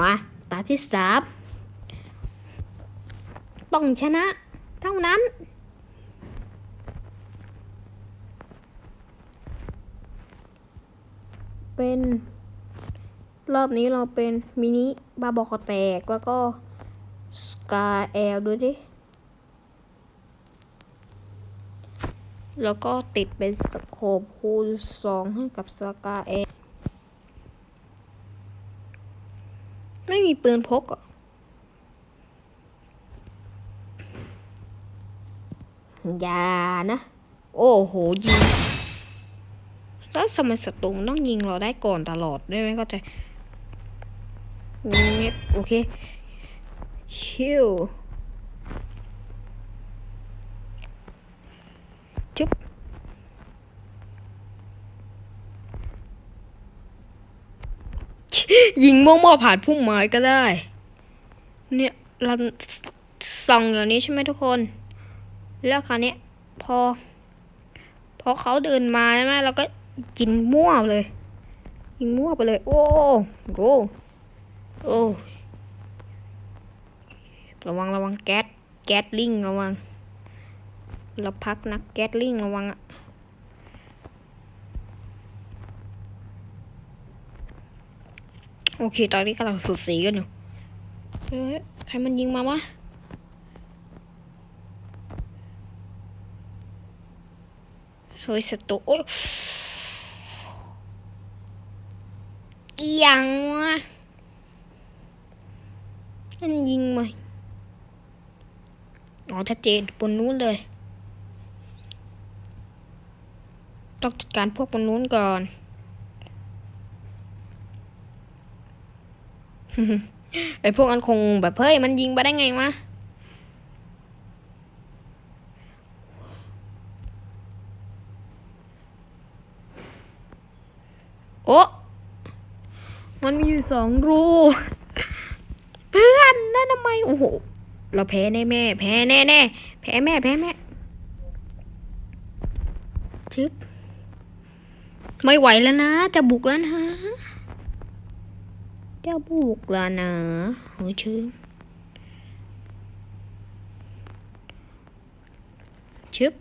มาตาที่สามต้องชนะ เท่านั้น เป็น รอบนี้เราเป็น มินิ บาบอกอแตก แล้วก็สกาแอลดูดิ แล้วก็ติดเป็นสโคปคูณสองให้กับสกาแอล ไม่มีปืนพกอะอย่านะ โอ้โห ยิง แล้วสมัยศัตรูมันต้องยิงเราได้ก่อนตลอดได้ไหมเข้าใจเงียบโอเคชิว ยิงมั่วๆผ่านพุ่มไม้ก็ได้ เนี่ยเราส่องอย่างนี้ใช่ไหมทุกคน แล้วคราวนี้พอ พอเขาเดินมาใช่ไหมเราก็กินมั่วเลย ยิงมั่วไปเลย โอ้โหโอ้ระวังระวังแก๊สแก๊สลิงระวังเราพักนักแก๊สลิงระวังอะ โอเค ตอนนี้กำลังสุดสีกันอยู่เฮ้ยใครมันยิงมาวะเฮ้ยสตูโอ้ยอีหยังวะมันยิงมาอ๋อชัดเจนบนนู้นเลย ต้องจัดการพวกบนนู้นก่อน ไอพวกนั้นคงแบบเฮ้ยมันยิงไปได้ไงวะโอ้มันมีอยู่สองรู เพื่อนนั่นทำไม โอ้โห เราแพ้แน่แม่ แพ้แน่แน่แพ้แม่ แพ้แม่ชึบไม่ไหวแล้วนะ จะบุกแล้วนะ จะบุกแล้วนะเฮ้ชื่อชึบ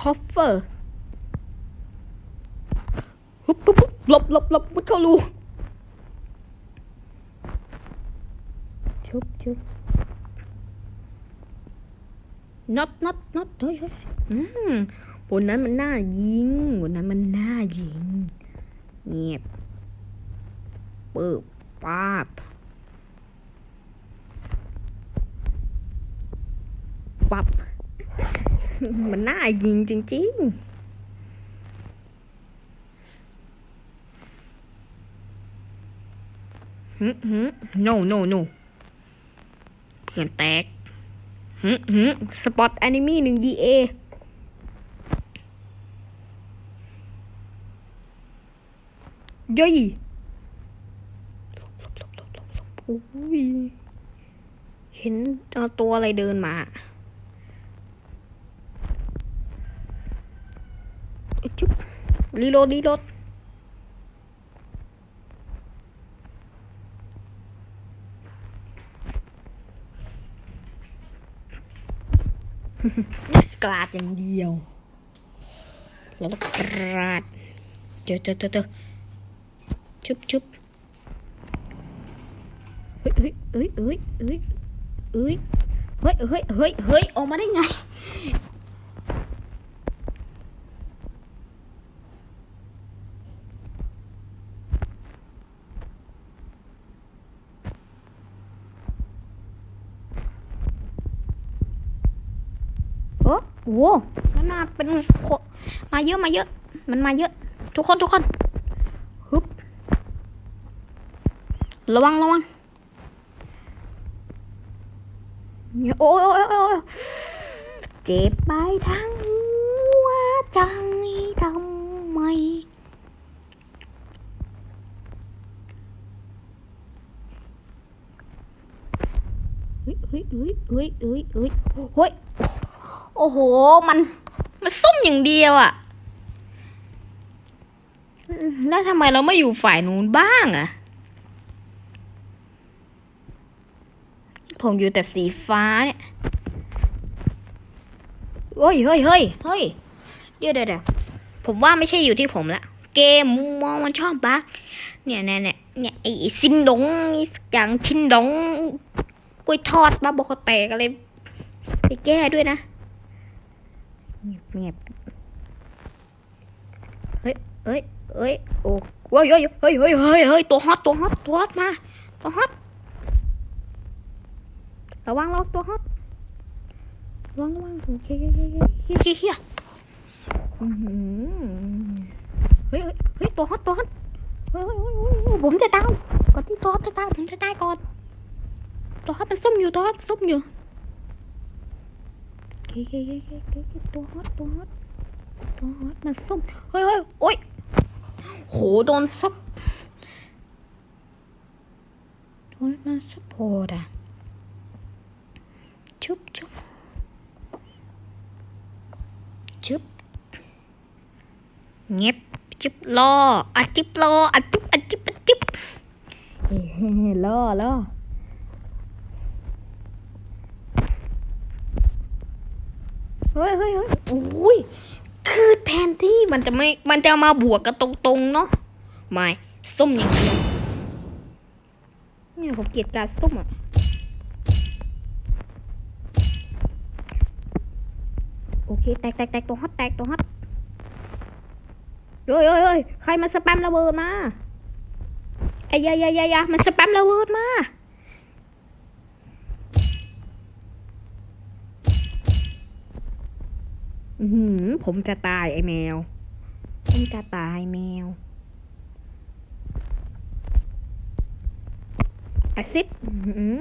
คอฟเฟอร์ฮึบปุ๊บปุ๊บหลบหลบหลบมุดเข้ารูชุบชุบน็อตน็อตน็อตเฮ้ยเฮ้ยอืมบนนั้นมันน่ายิงบนนั้นมันน่ายิง เงียบ ปึ๊บป้าบปับ มันน่ายิงจริงๆหืมหืม no no no เพื่อนแตกหืมหืมสปอตแอนิมีหนึ่ง EA ย่อยโอ้ยเห็นเอาตัวอะไรเดินมาจุ๊บรีโหลดรีโหลดกราดอย่างเดียว แล้วก็กราดเจอเจอเจอชุบชุบ ฮ้ยเฮ้ยเฮ้ยเฮ้ยเฮ้ยเฮ้ยเฮ้ยเฮ้ยเฮ้ยเฮ้ยออกมาได้ไงโอ้โหมันมาเป็นโคมาเยอะมาเยอะ มันมาเยอะ ทุกคนทุกคนฮึบระวังระวังเนี่ย โอ้ยโอ้ยโอ้ยเจ็บไปทั้งหัวใจทำไมเฮ้ยเฮ้ยเฮ้ยเฮ้ยเฮ้ยเฮ้ยโอ้โห มัน มันส้มอย่างเดียวอะแล้วทำไมเราไม่อยู่ฝ่ายนู้นบ้างอะ ผมอยู่แต่สีฟ้าเนี่ยเฮ้ยเฮ้ยเฮ้ยเฮ้ยเดี๋ยวเดี๋ยวเดี๋ยวผมว่าไม่ใช่อยู่ที่ผมละ เกมมุมมองมันชอบบั๊กเนี่ยเนี่ยเนี่ยเนี่ยไอ้ซินดงอย่างชินดงกล้วยทอดมาบอกเขาแตกอะไรไปแก้ด้วยนะเงียบเงียบเฮ้ยเฮ้ยเฮ้ยโอ้เฮ้ยเฮ้ยเฮ้ยเฮ้ยเฮ้ยเฮ้ยตัวฮอตตัวฮอตตัวฮอตมาตัวฮอต ระวังระวังตัวฮอตระวังระวังโอเคเฮียเฮียเฮียเฮ้ยเฮ้ยเฮ้ยตัวฮอตตัวฮอตเฮ้ยเฮ้ยเฮ้ยผมจะตายก่อนที่ตัวฮอตจะตายผมจะตายก่อน ตัวฮอตมันซุ่มอยู่ตัวฮอตซุ่มอยู่โอเคโอเคโอเคโอเคโอเคตัวฮอตตัวฮอตตัวฮอตมันซุ่มเฮ้ยเฮ้ยโอ้ยโหโดนซับโดนมันซับโพดอะ ชุบชุบชุบเงียบจิบรออะจิบรออะจิบอะจิบอะจิบเฮ้รอรอเฮ้ยเฮ้ยเฮ้ยโอ้ยคือแทนที่มันจะไม่มันจะมาบวกกันตรงๆเนาะไม่ส้มอย่างเดียวเนี่ยผมเกลียดการส้มอะ โอเค แตกแตกแตกตัวฮอตแตกตัวฮอตเฮ้ยเฮ้ยเฮ้ยใครมาสแปมระเบิดมาไอ้ยายายายามันสแปมระเบิดมา อือหือผมจะตายไอ้แมว ผมจะตายแมวแอซิดอื้อหือ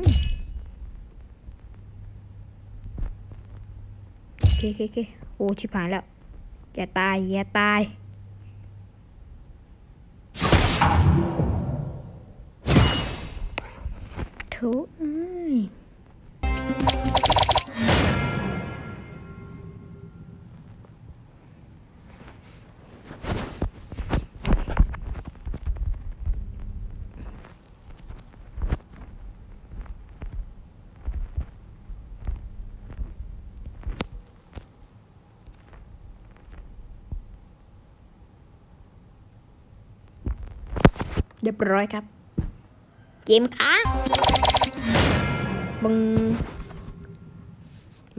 โอ เคโอเคโอเคโอ้ชิบหายแล้ว อย่าตาย อย่าตาย ถู เอ้ยเรียบร้อยครับ เกมค้างบึง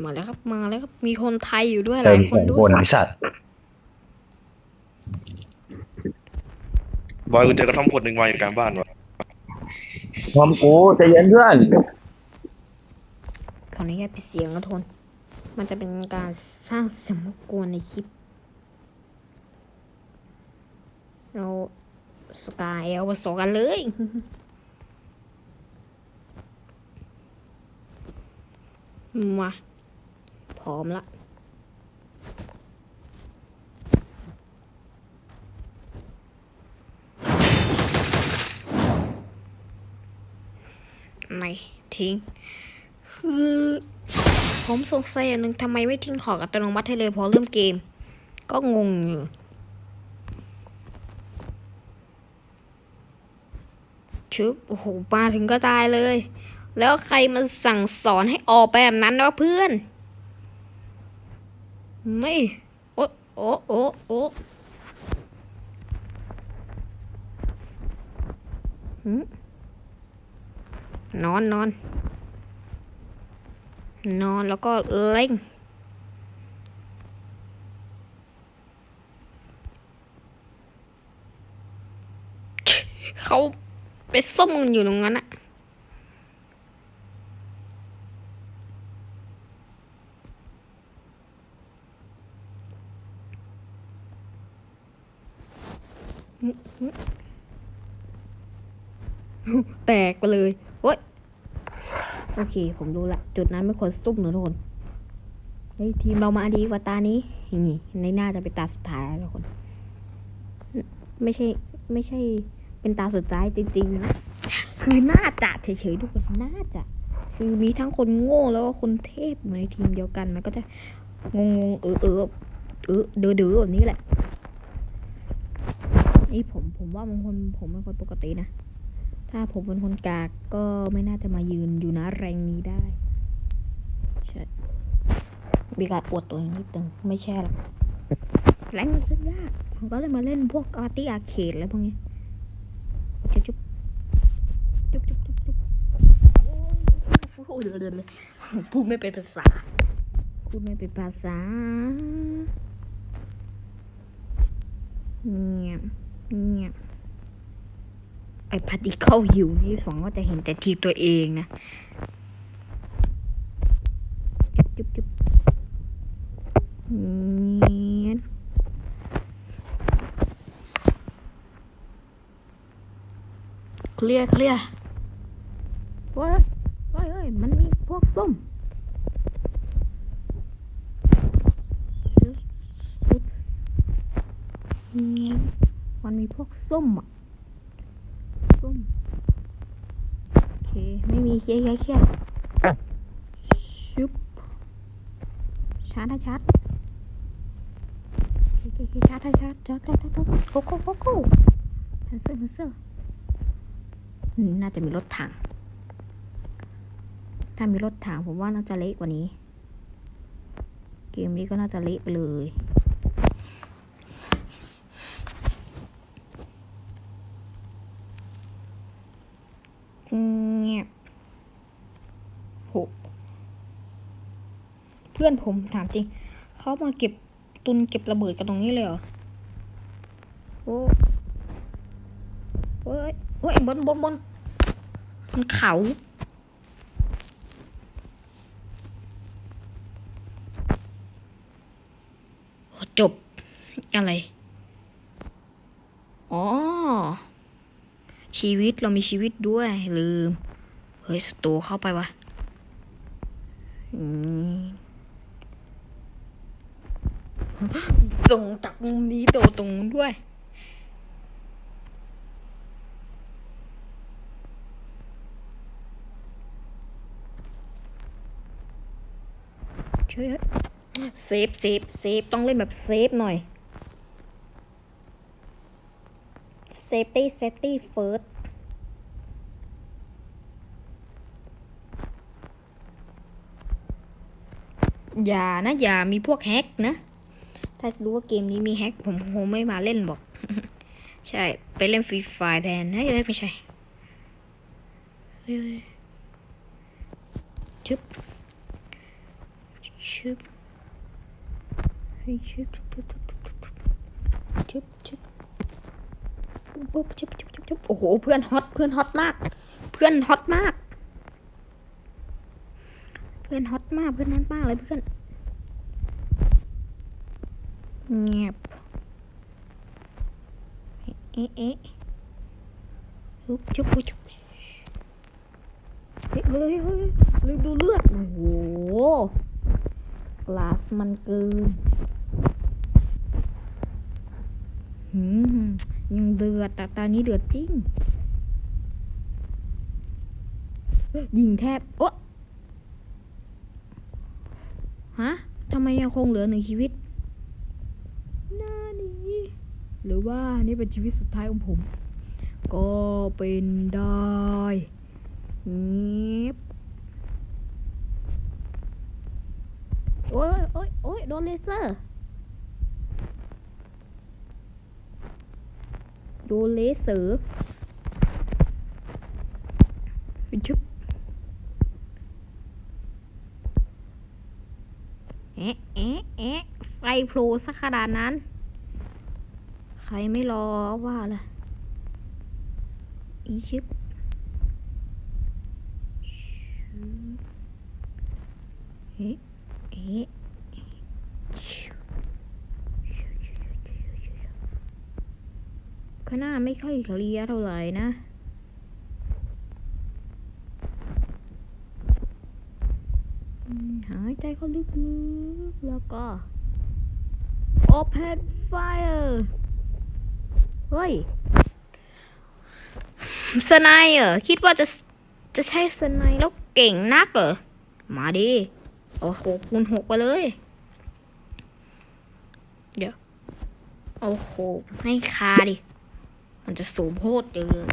มาแล้วครับมาแล้วครับ มีคนไทยอยู่ด้วยหเติลามยคสนองด้ควนยไอสัตว์บอยกูเจอกระท่อมขวดหนึ่งวางอยู่กลางบ้านวะทอมกูใจเย็นเพื่อนขออนุญาตปิดเสียงนะทน มันจะเป็นการสร้างเสียงรบกวนในคลิป เรา สกายเอาผสมกันเลย มาพร้อมละไม่ทิ้ง คือ ผมสงสัยอย่างหนึ่งทำไมไม่ทิ้งของอัตโนมัติให้เลยพอเริ่มเกม ก็งงอยู่ ชึบโอ้โหมาถึงก็ตายเลย แล้วใครมาสั่งสอนให้ออกไปแบบนั้นวะเพื่อน ไม่โอ้โอ้โอ้โอ้นอนนอน นอนแล้วก็เล่งเขา ไปส้มกันอยู่ตรงนั้นอะแตกไปเลยโอ้ยโอเค ผมดูละจุดนั้นไม่ควรซุ่มนะทุกคนเฮ้ยทีมเรามาดีกว่าตานี้นี่ในหน่าจะเป็นตาสุดท้ายแล้วทุกคน ไม่ใช่ ไม่ใช่ เป็นตาสุดท้ายจริงๆนะคือน่าจะเฉยๆทุกคนน่าจะ คือมีทั้งคนโง่แล้วก็คนเทพในทีมเดียวกันมันก็จะงงๆเออเออเออเดือเดือแบบนี้แหละ นี่ผมผมว่าบางคนผมเป็นคนปกตินะ ถ้าผมเป็นคนกากก็ไม่น่าจะมายืนอยู่นะแรงนี้ได้ใช่มีการอวดตัวเองนิดนึงไม่ใช่หรอกแรงมันขึ้นยากผมก็เลยมาเล่นพวกอาร์ตี้อาร์เคดอะไรพวกนี้ จุ๊บจุ๊บจุ๊บจุ๊บจุ๊บจุ๊บโอ้ยเดือดเลยพูดไม่เป็นภาษาพูดไม่เป็นภาษาเงียบเงียบไอพัดอีเข้าหิวนี่สองก็จะเห็นแต่ทีตัวเองนะจุ๊บจุ๊บเงียบ เคลียร์เคลียร์ว้ยเว้ยเว้ย มันมีพวกส้มอุ๊บเงี้ยมันมีพวกส้มอะ ส้ม โอเค ไม่มีเคลียร์เคลียร์เคลียร์ชุบชาให้ชาร์จโอเคเคชาร์จให้ชาร์จชาร์จชาร์จชาร์จโก้โก้โก้โก้แพนเซอร์แพนเซอร์อืม น่าจะมีรถถัง ถ้ามีรถถังผมว่าน่าจะเละกว่านี้ เกมนี้ก็น่าจะเละไปเลยเงียบโหเพื่อนผมถามจริง เขามาเก็บตุนเก็บระเบิดกันตรงนี้เลยเหรอ โอ้ ฮ้ยเฮ้ยบนบนบนบนเขาจบอะไร อ๋อ ชีวิตเรามีชีวิตด้วย ลืม เฮ้ยสตูเข้าไปวะอืมส่งจากมุมนี้โตตรงนู้นด้วย ช่วยเซฟเซฟเซฟต้องเล่นแบบเซฟหน่อยเซฟตี้เซฟตี้เฟิร์สอย่านะ อย่ามีพวกแฮกนะ ถ้ารู้ว่าเกมนี้มีแฮกผมคงไม่มาเล่นบอก ใช่ ไปเล่นฟรีไฟแทนเฮ้ยเอ้ยไม่ใช่เฮ้ยเฮ้ยชึบ ชึบเฮ้ยชึบชึบชึบชึบปุ๊บชุบชุบชุบชุบโอ้โห เพื่อนฮอต เพื่อนฮอตมาก เพื่อนฮอตมาก เพื่อนฮอตมาก เพื่อนฮอตมากเลยเพื่อน เงียบ เอ๊ะเอ๊ะชุบชุบชุบเฮ้ยเฮ้ยเฮ้ยดูเลือด โอ้โห ลาสมันเกินหืมยังเดือดแต่ตอนนี้เดือดจริง ยิงแทบ โอะฮะทำไมยังคงเหลือหนึ่งชีวิตหน้านี้หรือว่านี่เป็นชีวิตสุดท้ายของผม ก็เป็นได้เงียบ โอ้ยโอ้ยโอ้ยโดนเลเซอร์โดนเลเซอร์ชุบเอ๊ะเอ๊ะเอ๊ะไฟโผล่สักขนาดนั้น ใครไม่รอว่าล่ะอีชิบเอ๊ะเอ๊ะ ข้างหน้าไม่ ค่อยเคลียร์เท่าไหร่นะหายใจเข้าลึกๆแล้วก็ Open Fire เฮ้ยสไนเหรอคิดว่าจะจะใช้สไนแล้วเก่งนักเหรอมาดิเอาหกคูณหกไปเลย เดี๋ยวเอาหกให้คาดิ มันจะสูงโคตรเยอะ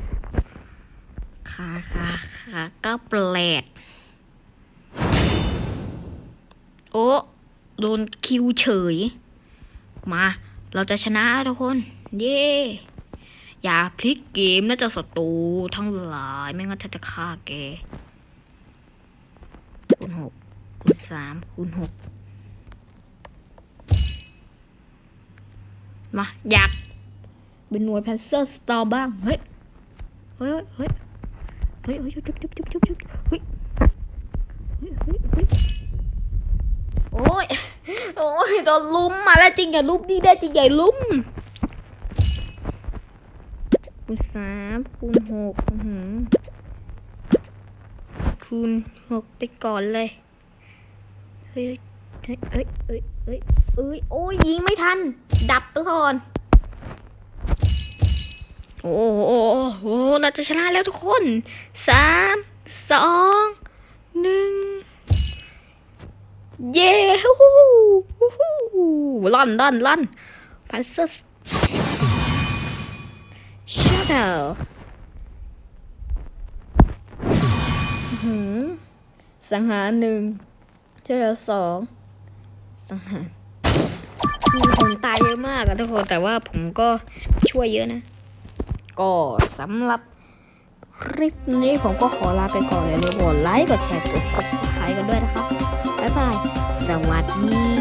ค่ะค่ะค่ะก็แปลก โอ้โดนคิวเฉย มา เราจะชนะทุกคน เย้อย่าพลิกเกมนะเจะศัตรูทั้งหลายไม่งั้นถ้าจะฆ่าแกคูณหกคูณสามคูณหกมา อยาก เป็นหน่วยแพนเซอร์สตอร์บ้าง เฮ้ย เฮ้ยเฮ้ยเฮ้ยเฮ้ยจุ๊บจุ๊บจุ๊บจุ๊บจุ๊บเฮ้ยเฮ้ยเฮ้ยโอ้ย โอ้ยโดนลุมมาแล้วจริงอย่าลุมดีได้จริงอย่ลุมคูณสามคูณหกคูณหกไปก่อนเลย เฮ้ยเฮ้ยเฮ้ยเฮ้ยเฮ้ยโอ้ยยิงไม่ทัน ดับไปก่อน โอ้โหโอ้เราจะชนะแล้วทุกคนสามสองหนึ่งเย้ฮู้ฮู้ลั่นลั่นลั่นพัสสชัดเดอหืมสังหารหนึ่งเจอสองสังหารมีคนตายเยอะมากอะทุกคน แต่ว่าผมก็ช่วยเยอะนะ ก็สำหรับคลิปนี้ผมก็ขอลาไปก่อนเลยนะกดไลค์กดแชร์กด subscribe กันด้วยนะครับ บ๊ายบาย สวัสดี